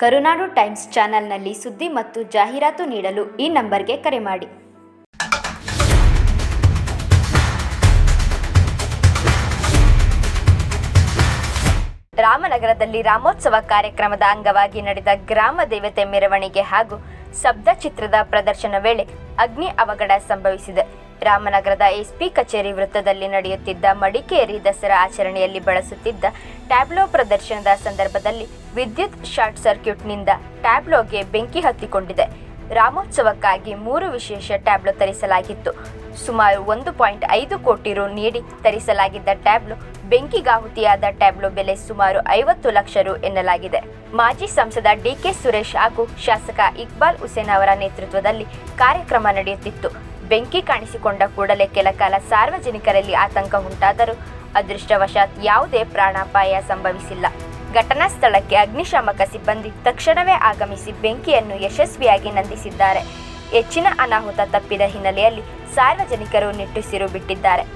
ಕರುನಾಡು times ಚಾನೆಲ್ನಲ್ಲಿ ಸುದ್ದಿ ಮತ್ತು ಜಾಹೀರಾತು ನೀಡಲು ಈ ನಂಬರ್ಗೆ ಕರೆ ಮಾಡಿ. ರಾಮನಗರದಲ್ಲಿ ರಾಮೋತ್ಸವ ಕಾರ್ಯಕ್ರಮದ ಅಂಗವಾಗಿ ನಡೆದ ಗ್ರಾಮ ದೇವತೆ ಮೆರವಣಿಗೆ ಹಾಗೂ ಶಬ್ದ ಚಿತ್ರದ ಪ್ರದರ್ಶನ ವೇಳೆ ಅಗ್ನಿ ಅವಘಡ ಸಂಭವಿಸಿದೆ. ರಾಮನಗರದ ಎಸ್ಪಿ ಕಚೇರಿ ವೃತ್ತದಲ್ಲಿ ನಡೆಯುತ್ತಿದ್ದ ಮಡಿಕೇರಿ ದಸರಾ ಆಚರಣೆಯಲ್ಲಿ ಬಳಸುತ್ತಿದ್ದ ಟ್ಯಾಬ್ಲೋ ಪ್ರದರ್ಶನದ ಸಂದರ್ಭದಲ್ಲಿ ವಿದ್ಯುತ್ ಶಾರ್ಟ್ ಸರ್ಕ್ಯೂಟ್ನಿಂದ ಟ್ಯಾಬ್ಲೋಗೆ ಬೆಂಕಿ ಹತ್ತಿಕೊಂಡಿದೆ. ರಾಮೋತ್ಸವಕ್ಕಾಗಿ ಮೂರು ವಿಶೇಷ ಟ್ಯಾಬ್ಲೋ ತರಿಸಲಾಗಿತ್ತು. ಸುಮಾರು ಒಂದು ಪಾಯಿಂಟ್ ಐದು ಕೋಟಿ ರು ನೀಡಿ ತರಿಸಲಾಗಿದ್ದ ಟ್ಯಾಬ್ಲೋ ಬೆಂಕಿಗಾಹುತಿಯಾದ ಟ್ಯಾಬ್ಲೋ ಬೆಲೆ ಸುಮಾರು ಐವತ್ತು ಲಕ್ಷ ರು ಎನ್ನಲಾಗಿದೆ. ಮಾಜಿ ಸಂಸದ ಡಿಕೆ ಸುರೇಶ್ ಹಾಗೂ ಶಾಸಕ ಇಕ್ಬಾಲ್ ಹುಸೇನ್ ಅವರ ನೇತೃತ್ವದಲ್ಲಿ ಕಾರ್ಯಕ್ರಮ ನಡೆಯುತ್ತಿತ್ತು. ಬೆಂಕಿ ಕಾಣಿಸಿಕೊಂಡ ಕೂಡಲೇ ಕೆಲ ಕಾಲ ಸಾರ್ವಜನಿಕರಲ್ಲಿ ಆತಂಕ ಉಂಟಾದರೂ ಅದೃಷ್ಟವಶಾತ್ ಯಾವುದೇ ಪ್ರಾಣಾಪಾಯ ಸಂಭವಿಸಿಲ್ಲ. ಘಟನಾ ಸ್ಥಳಕ್ಕೆ ಅಗ್ನಿಶಾಮಕ ಸಿಬ್ಬಂದಿ ತಕ್ಷಣವೇ ಆಗಮಿಸಿ ಬೆಂಕಿಯನ್ನು ಯಶಸ್ವಿಯಾಗಿ ನಂದಿಸಿದ್ದಾರೆ. ಹೆಚ್ಚಿನ ಅನಾಹುತ ತಪ್ಪಿದ ಹಿನ್ನೆಲೆಯಲ್ಲಿ ಸಾರ್ವಜನಿಕರು ನಿಟ್ಟುಸಿರು ಬಿಟ್ಟಿದ್ದಾರೆ.